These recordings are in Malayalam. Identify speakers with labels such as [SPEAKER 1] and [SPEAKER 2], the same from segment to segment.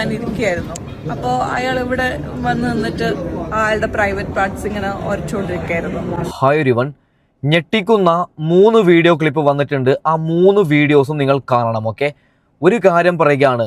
[SPEAKER 1] ഞാൻ ഇരിക്കുകയായിരുന്നു. അപ്പോൾ അയാൾ ഇവിടെ വന്ന് നിന്നിട്ട് അയാളുടെ പ്രൈവറ്റ് പാർട്സ് ഇങ്ങനെ ഉരച്ചുകൊണ്ടിരിക്കുകയായിരുന്നു
[SPEAKER 2] ഹായ് ഒരുവൺ ഞെട്ടിക്കുന്ന മൂന്ന് വീഡിയോ ക്ലിപ്പ് വന്നിട്ടുണ്ട്. ആ മൂന്ന് വീഡിയോസും നിങ്ങൾ കാണണം ഓക്കെ ഒരു കാര്യം പറയുകയാണ്.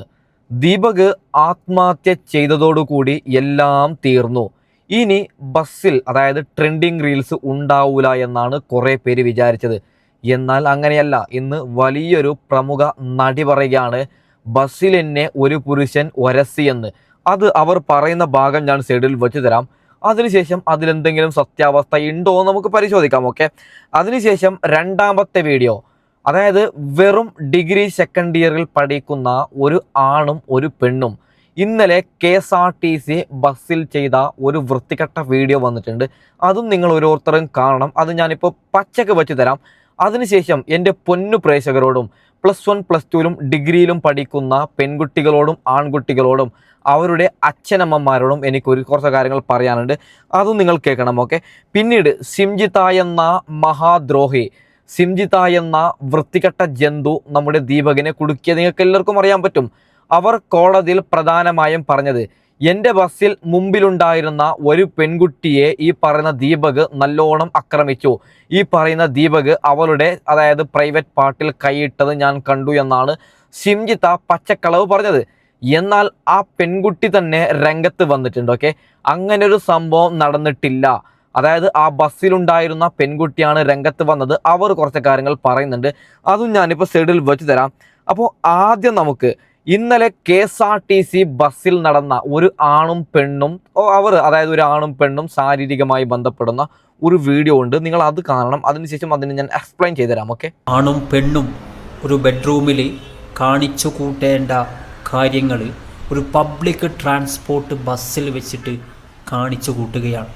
[SPEAKER 2] ദീപക് ആത്മഹത്യ ചെയ്തതോടുകൂടി എല്ലാം തീർന്നു. ഇനി ബസ്സിൽ അതായത് ട്രെൻഡിങ് റീൽസ് ഉണ്ടാവൂല എന്നാണ് കുറേ പേര് വിചാരിച്ചത്. എന്നാൽ അങ്ങനെയല്ല. ഇന്ന് വലിയൊരു പ്രമുഖ നടി പറയുകയാണ് ബസ്സിൽ എന്നെ ഒരു പുരുഷൻ ഒരസിയെന്ന് അത് അവർ പറയുന്ന ഭാഗം ഞാൻ സൈഡിൽ വെച്ച് തരാം. അതിനുശേഷം അതിലെന്തെങ്കിലും സത്യാവസ്ഥ ഉണ്ടോ എന്ന് നമുക്ക് പരിശോധിക്കാം ഓക്കെ അതിനുശേഷം രണ്ടാമത്തെ വീഡിയോ അതായത് വെറും ഡിഗ്രി സെക്കൻഡ് ഇയറിൽ പഠിക്കുന്ന ഒരു ആണും ഒരു പെണ്ണും. ഇന്നലെ K S R T C ബസ്സിൽ ചെയ്ത ഒരു വൃത്തികെട്ട വീഡിയോ വന്നിട്ടുണ്ട്. അതും നിങ്ങൾ ഓരോരുത്തരും കാണണം. അത് ഞാനിപ്പോൾ പച്ചക്ക് വെച്ച് തരാം. അതിനുശേഷം എന്റെ പൊന്നു പ്രേക്ഷകരോടും പ്ലസ് വൺ പ്ലസ് ടുവിലും ഡിഗ്രിയിലും പഠിക്കുന്ന പെൺകുട്ടികളോടും ആൺകുട്ടികളോടും അവരുടെ അച്ഛനമ്മമാരോടും എനിക്ക് ഒരു കുറച്ച് കാര്യങ്ങൾ പറയാനുണ്ട്. അതും നിങ്ങൾ കേൾക്കണം ഓക്കെ പിന്നീട് സിംജിത എന്ന മഹാദ്രോഹി സിംജിത എന്ന വൃത്തികെട്ട ജന്തു നമ്മുടെ ദീപകിനെ കുടുക്കിയത് നിങ്ങൾക്ക് എല്ലാവർക്കും അറിയാൻ പറ്റും. അവർ കോടതിയിൽ പ്രധാനമായും പറഞ്ഞത് എന്റെ ബസ്സിൽ മുമ്പിലുണ്ടായിരുന്ന ഒരു പെൺകുട്ടിയെ ഈ പറയുന്ന ദീപക് നല്ലോണം ആക്രമിച്ചു. ഈ പറയുന്ന ദീപക് അവളുടെ അതായത് പ്രൈവറ്റ് പാർട്ടിൽ കൈയിട്ടത് ഞാൻ കണ്ടു എന്നാണ് സിംജിത പച്ചക്കളവ് പറഞ്ഞത്. എന്നാൽ ആ പെൺകുട്ടി തന്നെ രംഗത്ത് വന്നിട്ടുണ്ട് ഓക്കെ? അങ്ങനെ ഒരു സംഭവം നടന്നിട്ടില്ല. അതായത് ആ ബസ്സിലുണ്ടായിരുന്ന പെൺകുട്ടിയാണ് രംഗത്ത് വന്നത്. അവർ കുറച്ച് കാര്യങ്ങൾ പറയുന്നുണ്ട്. അതും ഞാനിപ്പോൾ സൈഡിൽ വെച്ച് തരാം. അപ്പോൾ ആദ്യം നമുക്ക് ഇന്നലെ K S R T C ബസ്സിൽ നടന്ന ഒരു ആണും പെണ്ണും അവർ അതായത് ഒരു ആണും പെണ്ണും ശാരീരികമായി ബന്ധപ്പെടുന്ന ഒരു വീഡിയോ ഉണ്ട്. നിങ്ങൾ അത് കാണണം. അതിനുശേഷം അതിന് ഞാൻ എക്സ്പ്ലെയിൻ ചെയ്തുതരാം ഓക്കെ
[SPEAKER 3] ആണും പെണ്ണും ഒരു ബെഡ്റൂമിൽ കാണിച്ചു കൂട്ടേണ്ട കാര്യങ്ങൾ ഒരു പബ്ലിക് ട്രാൻസ്പോർട്ട് ബസ്സിൽ വെച്ചിട്ട് കാണിച്ചു കൂട്ടുകയാണ്.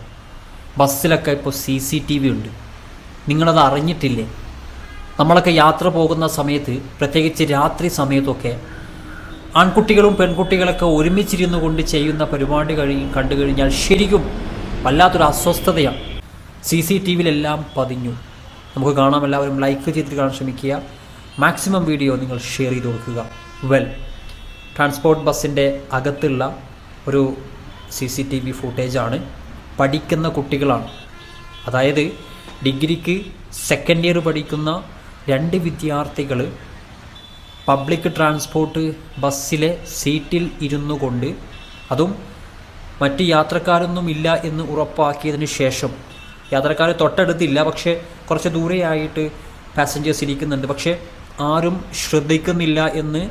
[SPEAKER 3] ബസ്സിലൊക്കെ ഇപ്പോൾ സി സി ടി വി ഉണ്ട്. നിങ്ങളത് അറിഞ്ഞിട്ടില്ലേ? നമ്മളൊക്കെ യാത്ര പോകുന്ന സമയത്ത് പ്രത്യേകിച്ച് രാത്രി സമയത്തൊക്കെ ആൺകുട്ടികളും പെൺകുട്ടികളൊക്കെ ഒരുമിച്ചിരുന്നു കൊണ്ട് ചെയ്യുന്ന പരിപാടി കഴി കണ്ടു കഴിഞ്ഞാൽ ശരിക്കും വല്ലാത്തൊരു അസ്വസ്ഥതയാണ്. സി സി ടി വിയിലെല്ലാം പതിഞ്ഞു. നമുക്ക് കാണാം. എല്ലാവരും ലൈക്ക് ചെയ്തിട്ട് കാണാൻ ശ്രമിക്കുക. മാക്സിമം വീഡിയോ നിങ്ങൾ ഷെയർ ചെയ്ത് കൊടുക്കുക. വെൽ ട്രാൻസ്പോർട്ട് ബസ്സിന്റെ അകത്തുള്ള ഒരു സി സി ടി വി ഫുട്ടേജാണ് പഠിക്കുന്ന കുട്ടികളാണ്. അതായത് ഡിഗ്രിക്ക് സെക്കൻഡ് ഇയർ പഠിക്കുന്ന രണ്ട് വിദ്യാർത്ഥികൾ പബ്ലിക് ട്രാൻസ്പോർട്ട് ബസ്സിലെ സീറ്റിൽ ഇരുന്നു കൊണ്ട് അതും മറ്റ് യാത്രക്കാരൊന്നും ഇല്ല എന്ന് ഉറപ്പാക്കിയതിന് ശേഷം. യാത്രക്കാർ തൊട്ടടുത്തില്ല പക്ഷേ കുറച്ച് ദൂരെയായിട്ട് പാസഞ്ചേഴ്സ് ഇരിക്കുന്നുണ്ട്. പക്ഷേ ആരും ശ്രദ്ധിക്കുന്നില്ല എന്ന്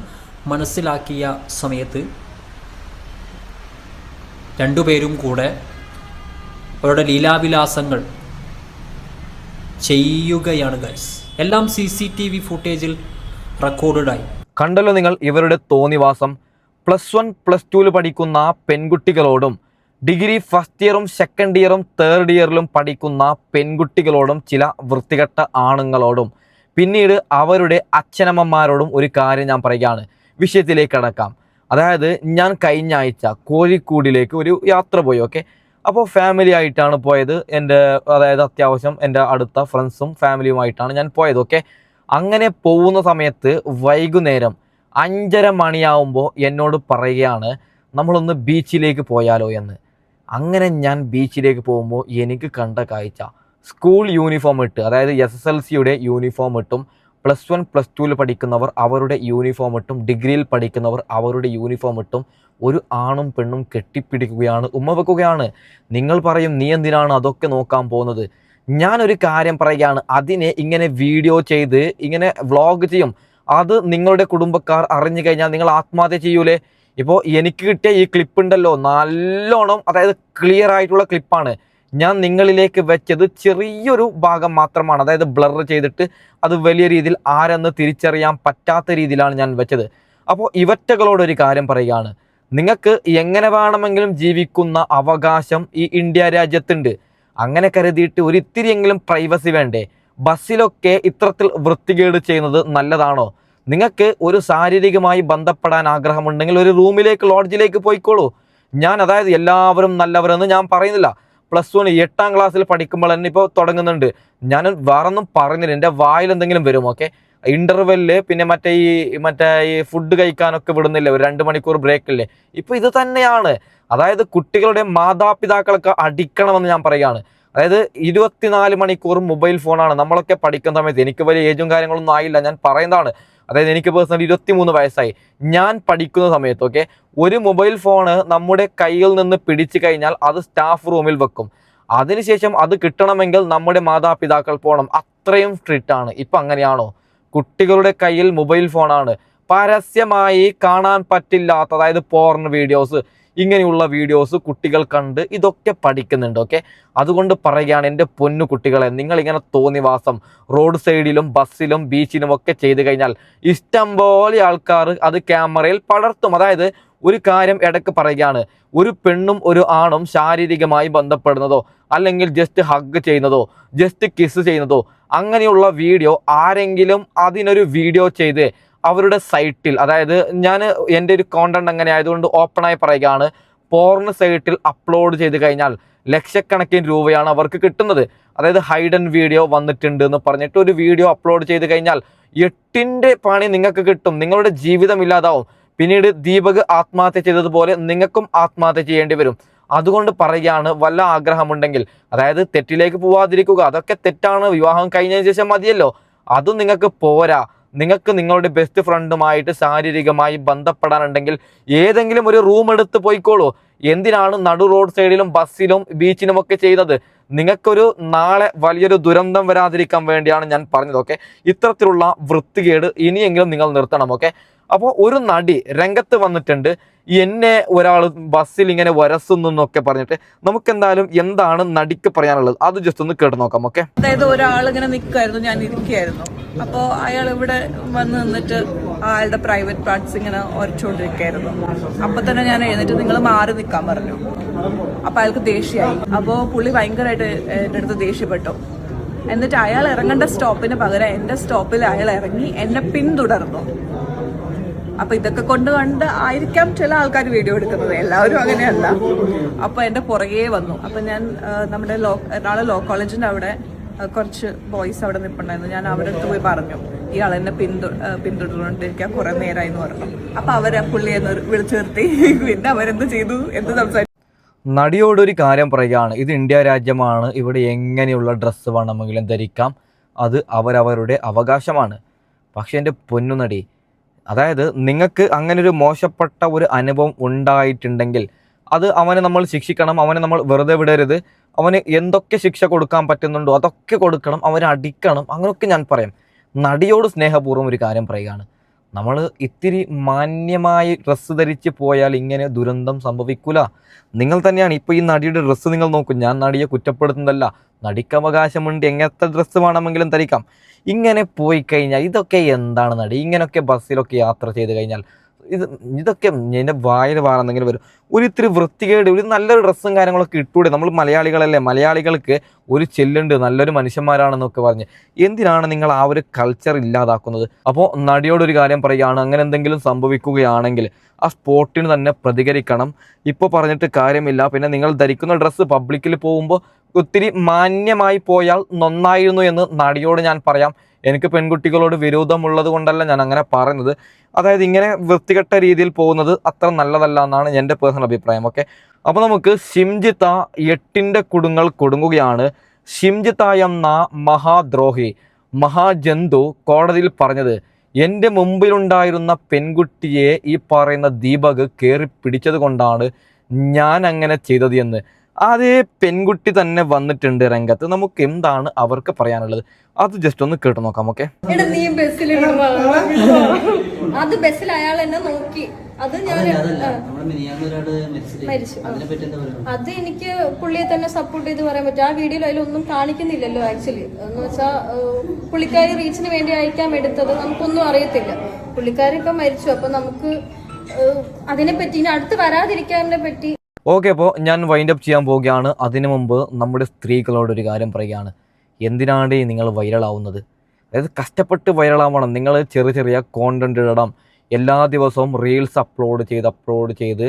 [SPEAKER 3] മനസ്സിലാക്കിയ സമയത്ത് രണ്ടുപേരും കൂടെ അവരുടെ ലീലാവിലാസങ്ങൾ ചെയ്യുകയാണ് ഗൈസ് എല്ലാം സി സി ടി വി ഫുട്ടേജിൽ റെക്കോർഡഡായി
[SPEAKER 2] കണ്ടല്ലോ നിങ്ങൾ ഇവരുടെ തോന്നിവാസം. പ്ലസ് വൺ പ്ലസ് ടുവിൽ പഠിക്കുന്ന പെൺകുട്ടികളോടും ഡിഗ്രി ഫസ്റ്റ് ഇയറും സെക്കൻഡ് ഇയറും തേർഡ് ഇയറിലും പഠിക്കുന്ന പെൺകുട്ടികളോടും ചില വൃത്തികെട്ട ആണുങ്ങളോടും പിന്നീട് അവരുടെ അച്ഛനമ്മമാരോടും ഒരു കാര്യം ഞാൻ പറയുകയാണ്. വിഷയത്തിലേക്ക് കടക്കാം. അതായത് ഞാൻ കഴിഞ്ഞ ആഴ്ച കോഴിക്കോടിലേക്ക് ഒരു യാത്ര പോയി ഓക്കെ അപ്പോൾ ഫാമിലി ആയിട്ടാണ് പോയത്. എന്റെ അതായത് അത്യാവശ്യം എന്റെ അടുത്ത ഫ്രണ്ട്സും ഫാമിലിയുമായിട്ടാണ് ഞാൻ പോയത് ഓക്കെ അങ്ങനെ പോകുന്ന സമയത്ത് വൈകുന്നേരം അഞ്ചര മണിയാവുമ്പോൾ എന്നോട് പറയുകയാണ് നമ്മളൊന്ന് ബീച്ചിലേക്ക് പോയാലോ എന്ന്. അങ്ങനെ ഞാൻ ബീച്ചിലേക്ക് പോകുമ്പോൾ എനിക്ക് കണ്ട കാഴ്ച സ്കൂൾ യൂണിഫോം ഇട്ട് അതായത് എസ് എസ് എൽ സിയുടെ യൂണിഫോം ഇട്ടും പ്ലസ് വൺ പ്ലസ് ടുവിൽ പഠിക്കുന്നവർ അവരുടെ യൂണിഫോം ഇട്ടും ഡിഗ്രിയിൽ പഠിക്കുന്നവർ അവരുടെ യൂണിഫോം ഇട്ടും ഒരു ആണും പെണ്ണും കെട്ടിപ്പിടിക്കുകയാണ് ഉമ്മ വെക്കുകയാണ്. നിങ്ങൾ പറയും നീ എന്തിനാണ് അതൊക്കെ നോക്കാൻ പോകുന്നത്? ഞാനൊരു കാര്യം പറയുകയാണ്. അതിനെ ഇങ്ങനെ വീഡിയോ ചെയ്ത് ഇങ്ങനെ വ്ളോഗ് ചെയ്യും. അത് നിങ്ങളുടെ കുടുംബക്കാർ അറിഞ്ഞു കഴിഞ്ഞാൽ നിങ്ങൾ ആത്മഹത്യ ചെയ്യൂലേ? ഇപ്പോൾ എനിക്ക് കിട്ടിയ ഈ ക്ലിപ്പ് ഉണ്ടല്ലോ. നല്ലോണം അതായത് ക്ലിയർ ആയിട്ടുള്ള ക്ലിപ്പാണ് ഞാൻ നിങ്ങളിലേക്ക് വെച്ചത് ചെറിയൊരു ഭാഗം മാത്രമാണ്. അതായത് ബ്ലർ ചെയ്തിട്ട് അത് വലിയ രീതിയിൽ ആരെന്ന് തിരിച്ചറിയാൻ പറ്റാത്ത രീതിയിലാണ് ഞാൻ വെച്ചത്. അപ്പോൾ ഇവറ്റകളോടൊരു കാര്യം പറയുകയാണ്. നിങ്ങൾക്ക് എങ്ങനെ വേണമെങ്കിലും ജീവിക്കുന്ന അവകാശം ഈ ഇന്ത്യ രാജ്യത്തുണ്ട്. അങ്ങനെ കരുതിയിട്ട് ഒരിത്തിരിയെങ്കിലും പ്രൈവസി വേണ്ടേ? ബസ്സിലൊക്കെ ഇത്തരത്തിൽ വൃത്തികേട് ചെയ്യുന്നത് നല്ലതാണോ? നിങ്ങൾക്ക് ഒരു ശാരീരികമായി ബന്ധപ്പെടാൻ ആഗ്രഹമുണ്ടെങ്കിൽ ഒരു റൂമിലേക്ക് ലോഡ്ജിലേക്ക് പോയിക്കോളൂ. ഞാൻ അതായത് എല്ലാവരും നല്ലവരെന്ന് ഞാൻ പറയുന്നില്ല. പ്ലസ് വൺ എട്ടാം ക്ലാസ്സിൽ പഠിക്കുമ്പോൾ തന്നെ ഇപ്പോൾ തുടങ്ങുന്നുണ്ട്. ഞാൻ വേറൊന്നും പറയുന്നില്ല എന്റെ വായിൽ എന്തെങ്കിലും വരും ഓക്കെ ഇന്റർവെല്ലിൽ പിന്നെ മറ്റേ ഈ മറ്റേ ഈ ഫുഡ് കഴിക്കാനൊക്കെ വിടുന്നില്ലേ? ഒരു രണ്ട് മണിക്കൂർ ബ്രേക്കില്ലേ ഇപ്പോൾ ഇപ്പൊ ഇത് തന്നെയാണ്. അതായത് കുട്ടികളുടെ മാതാപിതാക്കളൊക്കെ അടിക്കണമെന്ന് ഞാൻ പറയുകയാണ്. അതായത് ഇരുപത്തിനാല് മണിക്കൂർ മൊബൈൽ ഫോണാണ്. നമ്മളൊക്കെ പഠിക്കുന്ന സമയത്ത് എനിക്ക് വലിയ ഏജും കാര്യങ്ങളൊന്നും ആയില്ല. ഞാൻ പറയുന്നതാണ്. അതായത് എനിക്ക് പേഴ്സണലി ഇരുപത്തിമൂന്ന് വയസ്സായി. ഞാൻ പഠിക്കുന്ന സമയത്ത് ഓക്കെ ഒരു മൊബൈൽ ഫോണ് നമ്മുടെ കയ്യിൽ നിന്ന് പിടിച്ചു കഴിഞ്ഞാൽ അത് സ്റ്റാഫ് റൂമിൽ വെക്കും. അതിനുശേഷം അത് കിട്ടണമെങ്കിൽ നമ്മുടെ മാതാപിതാക്കൾ പോകണം. അത്രയും സ്ട്രിക്റ്റ് ആണ്. ഇപ്പം അങ്ങനെയാണോ? കുട്ടികളുടെ കയ്യിൽ മൊബൈൽ ഫോണാണ്. പരസ്യമായി കാണാൻ പറ്റില്ലാത്ത അതായത് പോർൺ വീഡിയോസ് ഇങ്ങനെയുള്ള വീഡിയോസ് കുട്ടികൾ കണ്ട് ഇതൊക്കെ പഠിക്കുന്നുണ്ട് ഓക്കെ അതുകൊണ്ട് പറയുകയാണ് എന്റെ പൊന്നു കുട്ടികളെ നിങ്ങളിങ്ങനെ തോന്നിവാസം റോഡ് സൈഡിലും ബസ്സിലും ബീച്ചിലും ഒക്കെ ചെയ്തു കഴിഞ്ഞാൽ ഇഷ്ടം പോലെ ആൾക്കാർ അത് ക്യാമറയിൽ പടർത്തും. അതായത് ഒരു കാര്യം ഇടയ്ക്ക് പറയുകയാണ് ഒരു പെണ്ണും ഒരു ആണും ശാരീരികമായി ബന്ധപ്പെടുന്നതോ അല്ലെങ്കിൽ ജസ്റ്റ് ഹഗ് ചെയ്യുന്നതോ ജസ്റ്റ് കിസ് ചെയ്യുന്നതോ അങ്ങനെയുള്ള വീഡിയോ ആരെങ്കിലും അതിനൊരു വീഡിയോ ചെയ്ത് അവരുടെ സൈറ്റിൽ അതായത് ഞാൻ എന്റെ ഒരു കോണ്ടന്റ് അങ്ങനെ ആയതുകൊണ്ട് ഓപ്പണായി പറയുകയാണ് പോർണ് സൈറ്റിൽ അപ്ലോഡ് ചെയ്ത് കഴിഞ്ഞാൽ ലക്ഷക്കണക്കിന് രൂപയാണ് അവർക്ക് കിട്ടുന്നത്. അതായത് ഹൈഡൻ വീഡിയോ വന്നിട്ടുണ്ട് എന്ന് പറഞ്ഞിട്ട് ഒരു വീഡിയോ അപ്ലോഡ് ചെയ്ത് കഴിഞ്ഞാൽ എട്ടിന്റെ പണി നിങ്ങൾക്ക് കിട്ടും. നിങ്ങളുടെ ജീവിതം ഇല്ലാതാവും. പിന്നീട് ദീപക് ആത്മഹത്യ ചെയ്തതുപോലെ നിങ്ങൾക്കും ആത്മഹത്യ ചെയ്യേണ്ടി വരും. അതുകൊണ്ട് പറയുകയാണ് വല്ല ആഗ്രഹമുണ്ടെങ്കിൽ അതായത് തെറ്റിലേക്ക് പോവാതിരിക്കുക. അതൊക്കെ തെറ്റാണ്. വിവാഹം കഴിഞ്ഞതിന് ശേഷം മതിയല്ലോ. അതും നിങ്ങൾക്ക് പോരാ. നിങ്ങൾക്ക് നിങ്ങളുടെ ബെസ്റ്റ് ഫ്രണ്ടുമായിട്ട് ശാരീരികമായി ബന്ധപ്പെടാനുണ്ടെങ്കിൽ ഏതെങ്കിലും ഒരു റൂം എടുത്ത് പോയിക്കോളൂ. എന്തിനാണ് നടു റോഡ് സൈഡിലും ബസ്സിലും ബീച്ചിലും ഒക്കെ ചെയ്യുന്നത് നിങ്ങൾക്കൊരു നാളെ വലിയൊരു ദുരന്തം വരാതിരിക്കാൻ വേണ്ടിയാണ് ഞാൻ പറഞ്ഞത് ഓക്കെ ഇത്തരത്തിലുള്ള വൃത്തികേട് ഇനിയെങ്കിലും നിങ്ങൾ നിർത്തണം ഓക്കെ അപ്പോൾ ഒരു നടി രംഗത്ത് വന്നിട്ടുണ്ട് എന്നെ ഒരാൾ ബസ്സിൽ ഇങ്ങനെ വരസുന്നു എന്നൊക്കെ പറഞ്ഞിട്ട് നമുക്ക് എന്തായാലും എന്താണ് നടിക്ക് പറയാനുള്ളത്? അത് ജസ്റ്റ് ഒന്ന് കേട്ട് നോക്കാം ഓക്കെ
[SPEAKER 1] അതായത് ഒരാൾ ഇങ്ങനെ നിൽക്കുമായിരുന്നു ഞാൻ ഇരിക്കുകയായിരുന്നു അപ്പോൾ അയാൾ ഇവിടെ വന്ന് നിന്നിട്ട് അയാളുടെ പ്രൈവറ്റ് പാർട്സ് ഇങ്ങനെ ഉരച്ചുകൊണ്ടിരിക്കുകയായിരുന്നു അപ്പൊ തന്നെ ഞാൻ എഴുന്നേറ്റ് നിങ്ങൾ മാറി നിൽക്കാൻ പറഞ്ഞു. അപ്പൊ അയാൾക്ക് ദേഷ്യമായി. അപ്പോൾ പുള്ളി ഭയങ്കരമായിട്ട് എന്റെ അടുത്ത് ദേഷ്യപ്പെട്ടു. എന്നിട്ട് അയാൾ ഇറങ്ങേണ്ട സ്റ്റോപ്പിന് പകരം എന്റെ സ്റ്റോപ്പിൽ അയാൾ ഇറങ്ങി എന്നെ പിന്തുടർന്നു. അപ്പൊ ഇതൊക്കെ കൊണ്ട് കണ്ട് ആയിരിക്കാം ചില ആൾക്കാർ വീഡിയോ എടുക്കുന്നത്. എല്ലാവരും അങ്ങനെയല്ല. അപ്പൊ എന്റെ പുറകെ വന്നു. അപ്പൊ ഞാൻ നമ്മുടെ ലോ എറണാകുളം ലോ കോളേജിന്റെ അവിടെ കുറച്ച് ബോയ്സ് അവിടെ നിൽപ്പുണ്ടായിരുന്നു ഞാൻ അവരുടെ അടുത്ത് പോയി പറഞ്ഞു. ഇയാൾ എന്നെ പിന്തു ആ, പിന്തുടർന്നുകൊണ്ടിരിക്കാൻ കുറെ നേരമായി എന്ന് പറഞ്ഞു. അപ്പൊ അവരെ പുള്ളിയെ നിർ- വിളിച്ചു നിർത്തി പിന്നെ അവരെന്ത് ചെയ്തു? എന്ത് സംസാരിച്ചു
[SPEAKER 2] നടിയോടൊരു കാര്യം പറയുകയാണ്. ഇത് ഇന്ത്യ രാജ്യമാണ്. ഇവിടെ എങ്ങനെയുള്ള ഡ്രസ്സ് വേണമെങ്കിലും ധരിക്കാം. അത് അവരവരുടെ അവകാശമാണ്. പക്ഷേ എന്റെ പൊന്നു നടി അതായത് നിങ്ങൾക്ക് അങ്ങനെ ഒരു മോശപ്പെട്ട ഒരു അനുഭവം ഉണ്ടായിട്ടുണ്ടെങ്കിൽ അത് അവനെ നമ്മൾ ശിക്ഷിക്കണം അവനെ നമ്മൾ വെറുതെ വിടരുത്. അവന് എന്തൊക്കെ ശിക്ഷ കൊടുക്കാൻ പറ്റുന്നുണ്ടോ അതൊക്കെ കൊടുക്കണം അവനെ അടിക്കണം. അങ്ങനെയൊക്കെ ഞാൻ പറയാം. നടിയോട് സ്നേഹപൂർവം ഒരു കാര്യം പറയുകയാണ്. നമ്മൾ ഇത്തിരി മാന്യമായി ഡ്രസ്സ് ധരിച്ച് പോയാൽ ഇങ്ങനെ ദുരന്തം സംഭവിക്കൂല. നിങ്ങൾ തന്നെയാണ് ഇപ്പോൾ ഈ നടിയുടെ ഡ്രസ്സ് നിങ്ങൾ നോക്കും. ഞാൻ നടിയെ കുറ്റപ്പെടുത്തുന്നതല്ല. നടിക്ക് അവകാശമുണ്ട് എങ്ങനത്തെ ഡ്രസ്സ് വേണമെങ്കിലും ധരിക്കാം. ഇങ്ങനെ പോയി കഴിഞ്ഞാൽ ഇതൊക്കെ എന്താണ് നടി? ഇങ്ങനെയൊക്കെ ബസ്സിലൊക്കെ യാത്ര ചെയ്ത് കഴിഞ്ഞാൽ ഇത് ഇതൊക്കെ എന്റെ വായിൽ വാറെന്തെങ്കിലും വരും. ഒരു ഇത്തിരി വൃത്തികേട് ഒരു നല്ലൊരു ഡ്രസ്സും കാര്യങ്ങളൊക്കെ ഇട്ടൂടെ നമ്മൾ മലയാളികളല്ലേ? മലയാളികൾക്ക് ഒരു ചെല്ലുണ്ട് നല്ലൊരു മനുഷ്യന്മാരാണെന്നൊക്കെ പറഞ്ഞ്. എന്തിനാണ് നിങ്ങൾ ആ ഒരു കൾച്ചർ ഇല്ലാതാക്കുന്നത്? അപ്പോൾ നടിയോടൊരു കാര്യം പറയുകയാണ് അങ്ങനെ എന്തെങ്കിലും സംഭവിക്കുകയാണെങ്കിൽ ആ സ്പോട്ടിന് തന്നെ പ്രതികരിക്കണം. ഇപ്പോൾ പറഞ്ഞിട്ട് കാര്യമില്ല. പിന്നെ നിങ്ങൾ ധരിക്കുന്ന ഡ്രസ്സ് പബ്ലിക്കിൽ പോകുമ്പോൾ ഒത്തിരി മാന്യമായി പോയാൽ നന്നായിരുന്നു എന്ന് നടിയോട് ഞാൻ പറയാം. എനിക്ക് പെൺകുട്ടികളോട് വിരോധമുള്ളത് കൊണ്ടല്ല ഞാൻ അങ്ങനെ പറയുന്നത്. അതായത് ഇങ്ങനെ വൃത്തികെട്ട രീതിയിൽ പോകുന്നത് അത്ര നല്ലതല്ല എന്നാണ് എന്റെ പേഴ്സണൽ അഭിപ്രായം ഓക്കെ അപ്പോൾ നമുക്ക് ഷിംജിത്ത എട്ടിന്റെ കുടുങ്ങൾ കൊടുങ്ങുകയാണ്. ഷിംജിത്ത എന്ന മഹാദ്രോഹി മഹാജന്തു കോടതിയിൽ പറഞ്ഞത് എന്റെ മുമ്പിലുണ്ടായിരുന്ന പെൺകുട്ടിയെ ഈ പറയുന്ന ദീപക് കയറി പിടിച്ചത് കൊണ്ടാണ് ഞാൻ അങ്ങനെ ചെയ്തത് എന്ന്. അതേ പെൺകുട്ടി തന്നെ വന്നിട്ടുണ്ട് രംഗത്ത്. നമുക്ക് എന്താണ് അവർക്ക് പറയാനുള്ളത്? അത് ജസ്റ്റ് ഒന്ന് കേട്ട് നോക്കാം ഓക്കെ
[SPEAKER 4] എടാ നീ ബസ്സിൽ അത് ബസ്സിൽ അയാൾ എന്നെ നോക്കി. അത് ഞാൻ അത് എനിക്ക് പുള്ളിയെ തന്നെ സപ്പോർട്ട് ചെയ്ത് പറയാൻ പറ്റും. ആ വീഡിയോയിൽ അതിലൊന്നും കാണിക്കുന്നില്ലല്ലോ ആക്ച്വലി എന്ന് വെച്ചാൽ പുള്ളിക്കാരി റീച്ചിന് വേണ്ടി അയക്കാൻ എടുത്തത് നമുക്കൊന്നും അറിയത്തില്ല. പുള്ളിക്കാരി ഇപ്പൊ മരിച്ചു. അപ്പൊ നമുക്ക് അതിനെ പറ്റി ഇനി അടുത്ത് വരാതിരിക്കാനെ പറ്റി
[SPEAKER 2] ഓക്കെ അപ്പോൾ ഞാൻ വൈൻഡ് അപ്പ് ചെയ്യാൻ പോവുകയാണ്. അതിനു മുമ്പ് നമ്മുടെ സ്ത്രീകളോട് ഒരു കാര്യം പറയുകയാണ്. എന്തിനാണ് നിങ്ങൾ വൈറലാവുന്നത് അതായത് കഷ്ടപ്പെട്ട് വൈറലാവണം നിങ്ങൾ ചെറിയ ചെറിയ കോണ്ടന്റ് ഇടണം. എല്ലാ ദിവസവും റീൽസ് അപ്ലോഡ് ചെയ്ത് അപ്ലോഡ് ചെയ്ത്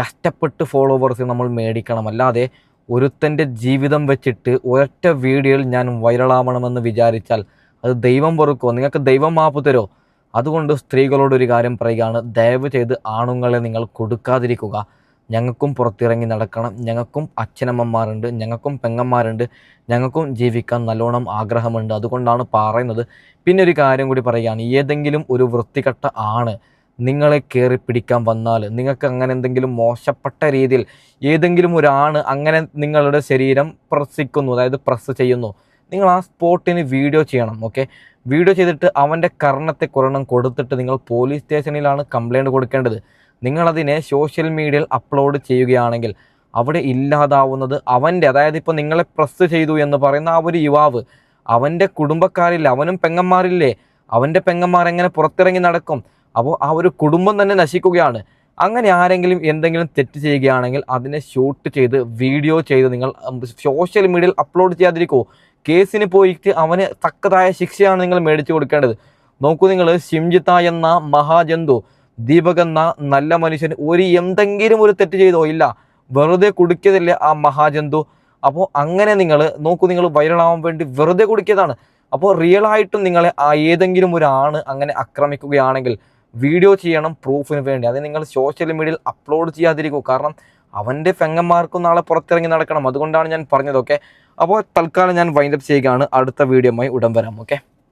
[SPEAKER 2] കഷ്ടപ്പെട്ട് ഫോളോവേഴ്സ് നമ്മൾ മേടിക്കണം. അല്ലാതെ ഒരുത്തന്റെ ജീവിതം വെച്ചിട്ട് ഒരൊറ്റ വീഡിയോയിൽ ഞാൻ വൈറലാവണമെന്ന് വിചാരിച്ചാൽ അത് ദൈവം പൊറുക്കോ നിങ്ങൾക്ക് ദൈവം മാപ്പ് തരോ അതുകൊണ്ട് സ്ത്രീകളോടൊരു കാര്യം പറയുകയാണ്. ദയവ് ചെയ്ത് ആണുങ്ങളെ നിങ്ങൾ കൊടുക്കാതിരിക്കുക. ഞങ്ങൾക്കും പുറത്തിറങ്ങി നടക്കണം. ഞങ്ങൾക്കും അച്ഛനമ്മമാരുണ്ട്. ഞങ്ങൾക്കും പെങ്ങന്മാരുണ്ട്. ഞങ്ങൾക്കും ജീവിക്കാൻ നല്ലോണം ആഗ്രഹമുണ്ട്. അതുകൊണ്ടാണ് പറയുന്നത്. പിന്നെ ഒരു കാര്യം കൂടി പറയുകയാണ്. ഏതെങ്കിലും ഒരു വൃത്തികെട്ട ആണ് നിങ്ങളെ കയറി പിടിക്കാൻ വന്നാൽ നിങ്ങൾക്ക് അങ്ങനെ എന്തെങ്കിലും മോശപ്പെട്ട രീതിയിൽ ഏതെങ്കിലും ഒരാണ് അങ്ങനെ നിങ്ങളുടെ ശരീരം പ്രസിക്കുന്നു അതായത് പ്രസ് ചെയ്യുന്നു. നിങ്ങൾ ആ സ്പോട്ടിന് വീഡിയോ ചെയ്യണം ഓക്കെ വീഡിയോ ചെയ്തിട്ട് അവന്റെ കർണത്തെ കുരണം കൊടുത്തിട്ട് നിങ്ങൾ പോലീസ് സ്റ്റേഷനിലാണ് കംപ്ലൈന്റ് കൊടുക്കേണ്ടത്. നിങ്ങളതിനെ സോഷ്യൽ മീഡിയയിൽ അപ്ലോഡ് ചെയ്യുകയാണെങ്കിൽ അവിടെ ഇല്ലാതാവുന്നത് അവന്റെ അതായത് ഇപ്പോൾ നിങ്ങളെ പ്രസ് ചെയ്തു എന്ന് പറയുന്ന ആ ഒരു യുവാവ് അവന്റെ കുടുംബക്കാരില്ല അവനും പെങ്ങന്മാരില്ലേ അവന്റെ പെങ്ങന്മാർ എങ്ങനെ പുറത്തിറങ്ങി നടക്കും അപ്പോൾ ആ ഒരു കുടുംബം തന്നെ നശിക്കുകയാണ്. അങ്ങനെ ആരെങ്കിലും എന്തെങ്കിലും തെറ്റ് ചെയ്യുകയാണെങ്കിൽ അതിനെ ഷൂട്ട് ചെയ്ത് വീഡിയോ ചെയ്ത് നിങ്ങൾ സോഷ്യൽ മീഡിയയിൽ അപ്ലോഡ് ചെയ്യാതിരിക്കുമോ കേസിന് പോയിട്ട് അവന് തക്കതായ ശിക്ഷയാണ് നിങ്ങൾ മേടിച്ചു കൊടുക്കേണ്ടത്. നോക്കൂ നിങ്ങൾ ഷിംജിത്ത എന്ന മഹാജന്തു ദീപക് എന്ന നല്ല മനുഷ്യൻ ഒരു എന്തെങ്കിലും ഒരു തെറ്റ് ചെയ്തോ ഇല്ല. വെറുതെ കുടിക്കതില്ലേ ആ മഹാജന്തു. അപ്പോൾ അങ്ങനെ നിങ്ങൾ നോക്കൂ നിങ്ങൾ വൈറലാവാൻ വേണ്ടി വെറുതെ കുടിക്കിയതാണ്. അപ്പോൾ റിയൽ ആയിട്ടും നിങ്ങളെ ആ ഏതെങ്കിലും ഒരാണ് അങ്ങനെ ആക്രമിക്കുകയാണെങ്കിൽ വീഡിയോ ചെയ്യണം പ്രൂഫിന് വേണ്ടി. അത് നിങ്ങൾ സോഷ്യൽ മീഡിയയിൽ അപ്ലോഡ് ചെയ്യാതിരിക്കൂ. കാരണം അവന്റെ പെങ്ങന്മാർക്കും നാളെ പുറത്തിറങ്ങി നടക്കണം. അതുകൊണ്ടാണ് ഞാൻ പറഞ്ഞതൊക്കെ അപ്പോൾ തൽക്കാലം ഞാൻ വൈൻഡപ്പ് ചെയ്യുകയാണ്. അടുത്ത വീഡിയോയുമായി ഉടൻ വരാം ഓക്കെ